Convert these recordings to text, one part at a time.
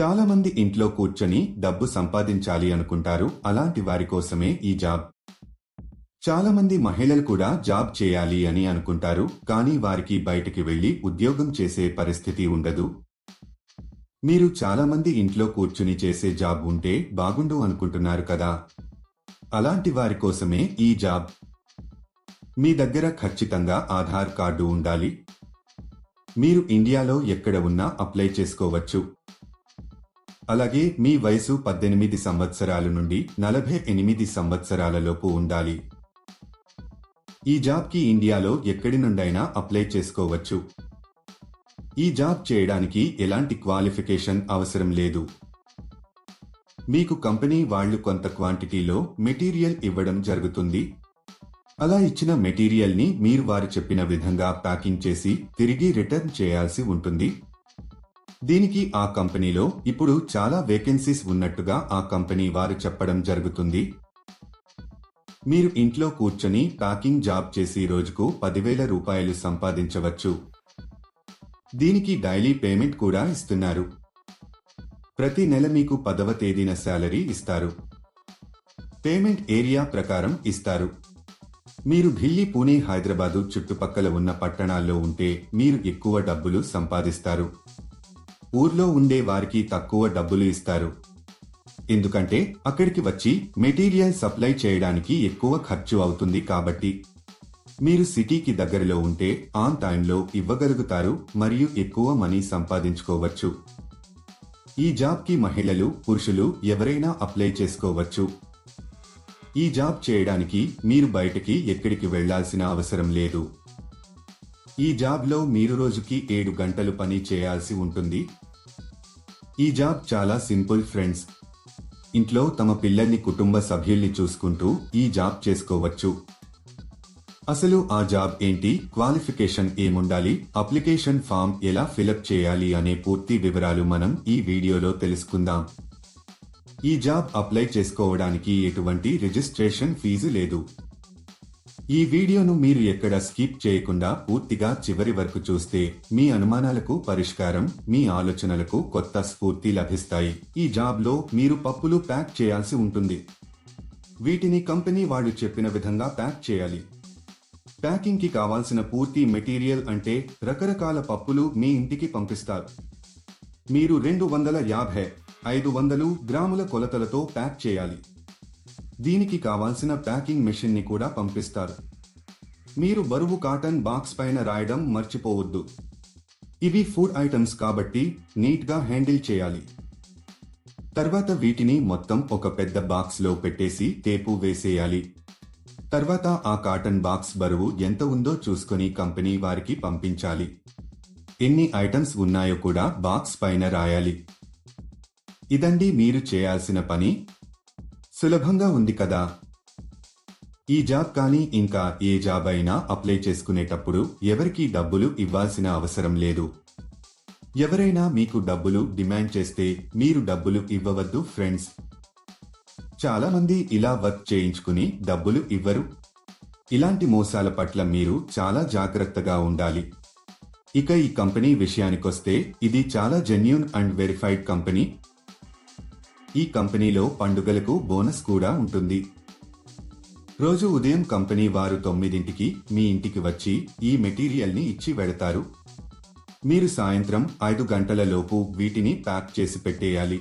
చాలా మంది ఇంట్లో కూర్చొని డబ్బు సంపాదించాలి అనుకుంటారు. అలాంటి వారి కోసమే ఈ జాబ్. చాలా మంది మహిళలు కూడా జాబ్ చేయాలి అని అనుకుంటారు. కానీ వారికి బయటికి వెళ్ళి ఉద్యోగం చేసే పరిస్థితి ఉండదు. మీరు చాలా మంది ఇంట్లో కూర్చుని చేసే జాబ్ ఉంటే బాగుండు అనుకుంటున్నారు కదా? అలాంటి వారి కోసమే ఈ జాబ్. మీ దగ్గర ఖచ్చితంగా ఆధార్ కార్డు ఉండాలి. మీరు ఇండియాలో ఎక్కడ ఉన్నా అప్లై చేసుకోవచ్చు. అలాగే మీ వయసు పద్దెనిమిది సంవత్సరాల నుండి నలభై ఎనిమిది సంవత్సరాలలోపు ఉండాలి. ఈ జాబ్కి ఇండియాలో ఎక్కడి నుండైనా అప్లై చేసుకోవచ్చు. ఈ జాబ్ చేయడానికి ఎలాంటి క్వాలిఫికేషన్ అవసరం లేదు. మీకు కంపెనీ వాళ్ళు కొంత క్వాంటిటీలో మెటీరియల్ ఇవ్వడం జరుగుతుంది. అలా ఇచ్చిన మెటీరియల్ని మీరు వారు చెప్పిన విధంగా ప్యాకింగ్ చేసి తిరిగి రిటర్న్ చేయాల్సి ఉంటుంది. దీనికి ఆ కంపెనీలో ఇప్పుడు చాలా వేకెన్సీస్ ఉన్నట్టుగా ఆ కంపెనీ వారు చెప్పడం జరుగుతుంది. మీరు ఇంట్లో కూర్చొని ప్యాకింగ్ జాబ్ చేసి రోజుకు పదివేల రూపాయలు సంపాదించవచ్చు. దీనికి డైలీ పేమెంట్ కూడా ఇస్తున్నారు. ప్రతి నెల మీకు పదవ తేదీన శాలరీ ఇస్తారు. పేమెంట్ ఏరియా ప్రకారం ఇస్తారు. మీరు ఢిల్లీ పూణే హైదరాబాదు చుట్టుపక్కల ఉన్న పట్టణాల్లో ఉంటే మీరు ఎక్కువ డబ్బులు సంపాదిస్తారు. ఊర్లో ఉండే వారికి తక్కువ డబ్బులు ఇస్తారు. ఎందుకంటే అక్కడికి వచ్చి మెటీరియల్ సప్లై చేయడానికి ఎక్కువ ఖర్చు అవుతుంది కాబట్టి. మీరు సిటీకి దగ్గరలో ఉంటే ఆన్ టైంలో ఇవ్వగలుగుతారు మరియు ఎక్కువ మనీ సంపాదించుకోవచ్చు. ఈ జాబ్కి మహిళలు పురుషులు ఎవరైనా అప్లై చేసుకోవచ్చు. ఈ జాబ్ చేయడానికి మీరు బయటకి ఎక్కడికి వెళ్ళాల్సిన అవసరం లేదు. ఈ జాబ్లో మీరు రోజుకి ఏడు గంటలు పని చేయాల్సి ఉంటుంది. ఈ జాబ్ చాలా సింపుల్ ఫ్రెండ్స్. ఇంట్లో తమ పిల్లల్ని కుటుంబ సభ్యుల్ని చూసుకుంటూ ఈ జాబ్ చేసుకోవచ్చు. అసలు ఆ జాబ్ ఏంటి? క్వాలిఫికేషన్ ఏముండాలి? అప్లికేషన్ ఫామ్ ఎలా ఫిలప్ చేయాలి? అనే పూర్తి వివరాలు మనం ఈ వీడియోలో తెలుసుకుందాం. ఈ జాబ్ అప్లై చేసుకోవడానికి ఎటువంటి రిజిస్ట్రేషన్ ఫీజు లేదు. ఈ వీడియోను మీరు ఎక్కడ స్కిప్ చేయకుండా పూర్తిగా చివరి వరకు చూస్తే మీ అనుమానాలకు పరిష్కారం మీ ఆలోచనలకు కొత్త స్ఫూర్తి లభిస్తాయి. ఈ జాబ్లో మీరు పప్పులు ప్యాక్ చేయాల్సి ఉంటుంది. వీటిని కంపెనీ వాళ్ళు చెప్పిన విధంగా ప్యాక్ చేయాలి. ప్యాకింగ్కి కావాల్సిన పూర్తి మెటీరియల్ అంటే రకరకాల పప్పులు మీ ఇంటికి పంపిస్తారు. మీరు రెండు వందల యాభై ఐదు వందలు గ్రాముల కొలతలతో ప్యాక్ చేయాలి. దీనికి కావాల్సిన ప్యాకింగ్ మెషిన్ని కూడా పంపిస్తారు. మీరు బరువు కాటన్ బాక్స్ పైన రాయడం మర్చిపోవద్దు. ఇవి ఫుడ్ ఐటమ్స్ కాబట్టి నీట్గా హ్యాండిల్ చేయాలి. తర్వాత వీటిని మొత్తం ఒక పెద్ద బాక్స్లో పెట్టేసి టేపు వేసేయాలి. తర్వాత ఆ కాటన్ బాక్స్ బరువు ఎంత ఉందో చూసుకొని కంపెనీ వారికి పంపించాలి. ఎన్ని ఐటమ్స్ ఉన్నాయో కూడా బాక్స్ పైన రాయాలి. ఇదండి మీరు చేయాల్సిన పని. సులభంగా ఉంది కదా. ఈ జాబ్ కానీ ఇంకా ఏ జాబ్ అయినా అప్లై చేసుకునేటప్పుడు ఎవరికీ డబ్బులు ఇవ్వాల్సిన అవసరం లేదు. ఎవరైనా మీకు డబ్బులు డిమాండ్ చేస్తే మీరు డబ్బులు ఇవ్వవద్దు ఫ్రెండ్స్. చాలా మంది ఇలా వర్క్ చేయించుకుని డబ్బులు ఇవ్వరు. ఇలాంటి మోసాల పట్ల మీరు చాలా జాగ్రత్తగా ఉండాలి. ఇక ఈ కంపెనీ విషయానికొస్తే ఇది చాలా జెన్యున్ అండ్ వెరిఫైడ్ కంపెనీ ఈ కంపెనీలో పండుగలకు బోనస్ కూడా ఉంటుంది. రోజు ఉదయం కంపెనీ వారు తొమ్మిదింటికి మీ ఇంటికి వచ్చి ఈ మెటీరియల్ని ఇచ్చి వెడతారు. మీరు సాయంత్రం ఐదు గంటల లోపు వీటిని ప్యాక్ చేసి పెట్టేయాలి.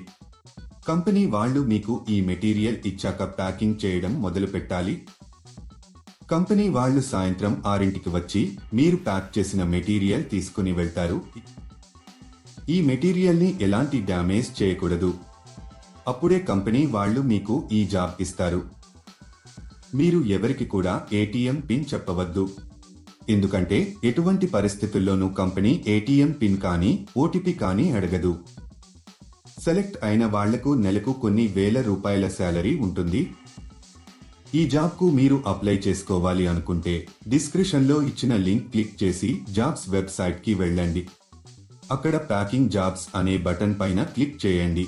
కంపెనీ వాళ్ళు మీకు ఈ మెటీరియల్ ఇచ్చాక ప్యాకింగ్ చేయడం మొదలు పెట్టాలి. కంపెనీ వాళ్ళు సాయంత్రం ఆరింటికి వచ్చి మీరు ప్యాక్ చేసిన మెటీరియల్ తీసుకుని వెళ్తారు. ఈ మెటీరియల్ని ఎలాంటి డ్యామేజ్ చేయకూడదు. అప్పుడే కంపెనీ వాళ్ళు మీకు ఈ జాబ్ ఇస్తారు. మీరు ఎవరికి కూడా ఏటీఎం పిన్ చెప్పవద్దు. ఎందుకంటే ఎటువంటి పరిస్థితుల్లోనూ కంపెనీ ఏటీఎం పిన్ కానీ ఓటీపీ కానీ అడగదు. సెలెక్ట్ అయిన వాళ్ళకు నెలకు కొన్ని వేల రూపాయల శాలరీ ఉంటుంది. ఈ జాబ్కు మీరు అప్లై చేసుకోవాలి అనుకుంటే డిస్క్రిప్షన్లో ఇచ్చిన లింక్ క్లిక్ చేసి జాబ్స్ వెబ్సైట్కి వెళ్ళండి. అక్కడ ప్యాకింగ్ జాబ్స్ అనే బటన్ పైన క్లిక్ చేయండి.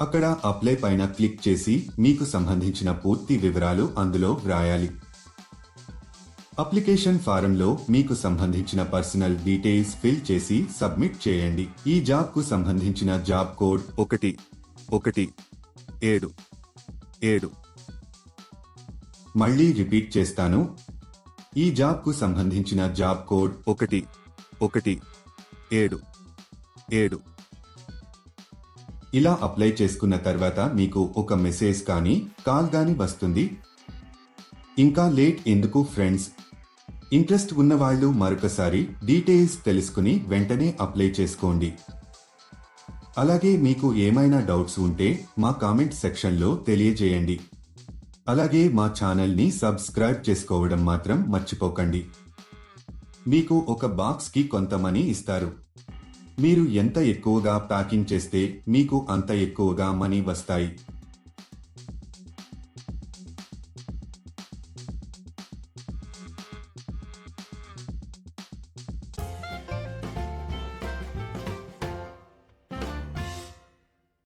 అక్కడ అప్లై పైన క్లిక్ చేసి మీకు సంబంధించిన పూర్తి వివరాలు అందులో వ్రాయాలి. అప్లికేషన్ ఫారంలో మీకు సంబంధించిన పర్సనల్ డీటెయిల్స్ ఫిల్ చేసి సబ్మిట్ చేయండి. ఈ జాబ్కు సంబంధించిన జాబ్ కోడ్ ఒకటి ఒకటి ఏడు ఏడు. మళ్ళీ రిపీట్ చేస్తాను. ఈ జాబ్కు సంబంధించిన జాబ్ కోడ్ ఒకటి ఒకటి ఏడు ఏడు. ఇలా అప్లై చేసుకున్న తర్వాత మీకు ఒక మెసేజ్ కానీ కాల్ కానీ వస్తుంది. ఇంకా లేట్ ఎందుకు ఫ్రెండ్స్? ఇంట్రెస్ట్ ఉన్నవాళ్ళు మరొకసారి డీటెయిల్స్ తెలుసుకుని వెంటనే అప్లై చేసుకోండి. అలాగే మీకు ఏమైనా డౌట్స్ ఉంటే మా కామెంట్ సెక్షన్లో తెలియజేయండి. అలాగే మా ఛానల్ని సబ్స్క్రైబ్ చేసుకోవడం మాత్రం మర్చిపోకండి. మీకు ఒక బాక్స్కి కొంత మనీ ఇస్తారు. మీరు ఎంత ఎక్కువగా ప్యాకింగ్ చేస్తే మీకు అంత ఎక్కువగా మనీ వస్తాయి?